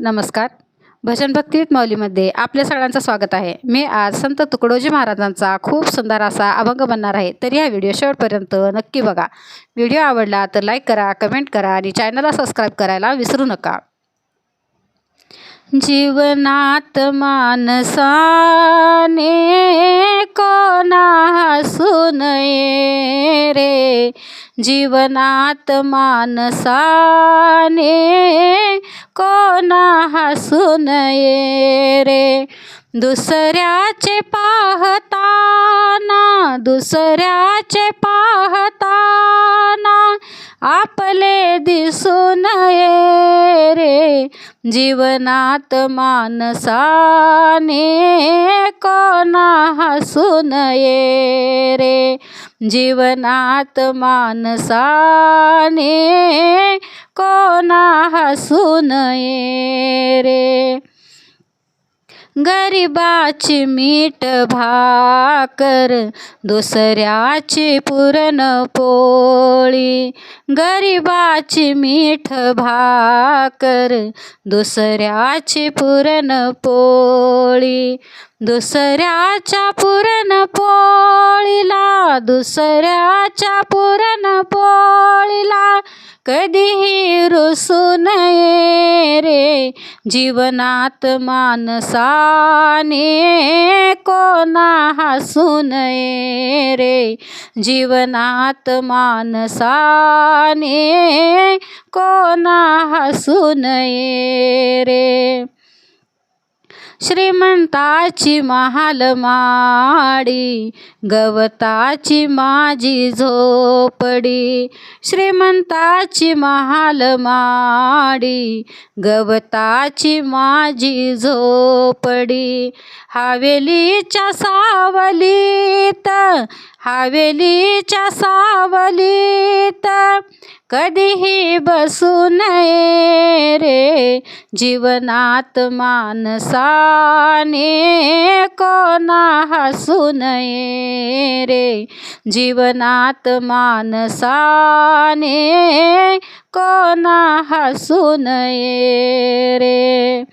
नमस्कार. भजन भक्ती माऊलीमध्ये आपल्या सगळ्यांचं स्वागत आहे. मी आज संत तुकडोजी महाराजांचा खूप सुंदर असा अभंग बनणार आहे. तर या व्हिडिओ शेवटपर्यंत नक्की बघा. व्हिडिओ आवडला तर लाईक करा कमेंट करा आणि चॅनलला सबस्क्राईब करायला विसरू नका. जीवनात माणसाने कोणा हसू नये रे? जीवनात माणसाने कोणा हसू नये रे? दुसऱ्याचे पाहताना दुसऱ्याचे पाहताना आपले दिसू नये रे. जीवनात माणसाने कोणा हसू नये रे. जीवनात माणसाने कोणा हसू नये रे. गरिबाची मीठ भाकर दुसऱ्याची पुरण पोळी. गरिबाची मीठ भाकर दुसऱ्याची पुरण पोळी. दुसऱ्याच्या पुरणपोळीला दुसऱ्याच्या पुरण पोळीला कधीही रुसू नये रे. जीवनात माणसाने कोणा हसू नये रे. जीवनात माणसाने कोणा हसू नये रे. श्रीमंताची महालमाडी गवताची माझी झोपडी. श्रीमंताची महालमाडी गवताची माझी झोपडी. हवेलीच्या सावलीत हवेलीच्या सावलीत कधीही बसू नये रे. जीवनात मानसाने कोणा हसू नये रे? जीवनात मानसाने कोणा हसू नये रे?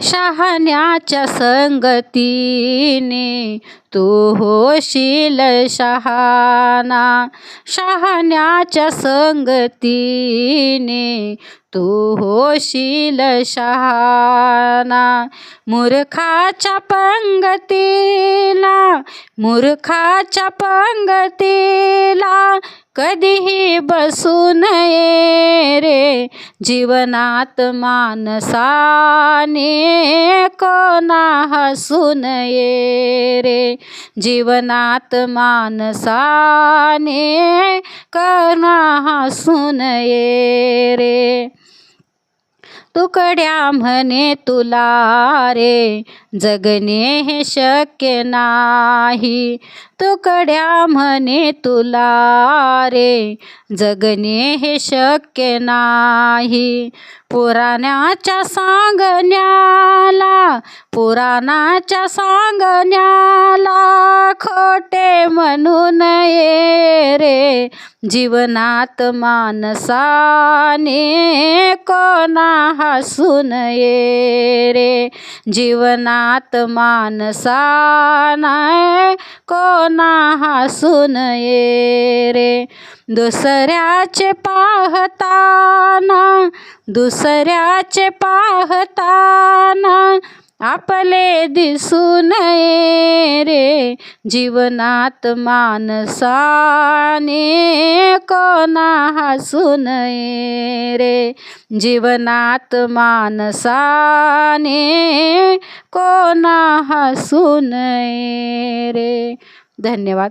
शहाण्याच्या संगतीने तू होशील शहाना शहाण्याच्या संगतीने तू होशील शहाना मूर्खाच्या पंगतीला मूर्खाच्या पंगतीला कधीही बसू नये रे. जीवनात मानसाने कोणा हसू नये रे. जीवनात मानसाने कोणा हसून ये रे. तुकड्या म्हणे तुला रे जगणे हे शक्य नाही. तुकड्या म्हणे तुला रे. जगणे हे शक्य नाही. पुराणाच्या सांगण्याला पुराणाच्या सांगण्याला खोटे म्हणू नये रे. जीवनात माणसाने कोणा हसू नये रे. जीवनात माणसाना कोणा हसू नये रे? दुसऱ्याचे पाहताना दुसऱ्याचे पाहताना आपले दिसू नये रे. जीवनात माणसाने कोणा हसू नये रे. जीवनात माणसाने कोणा हसू नये रे. धन्यवाद.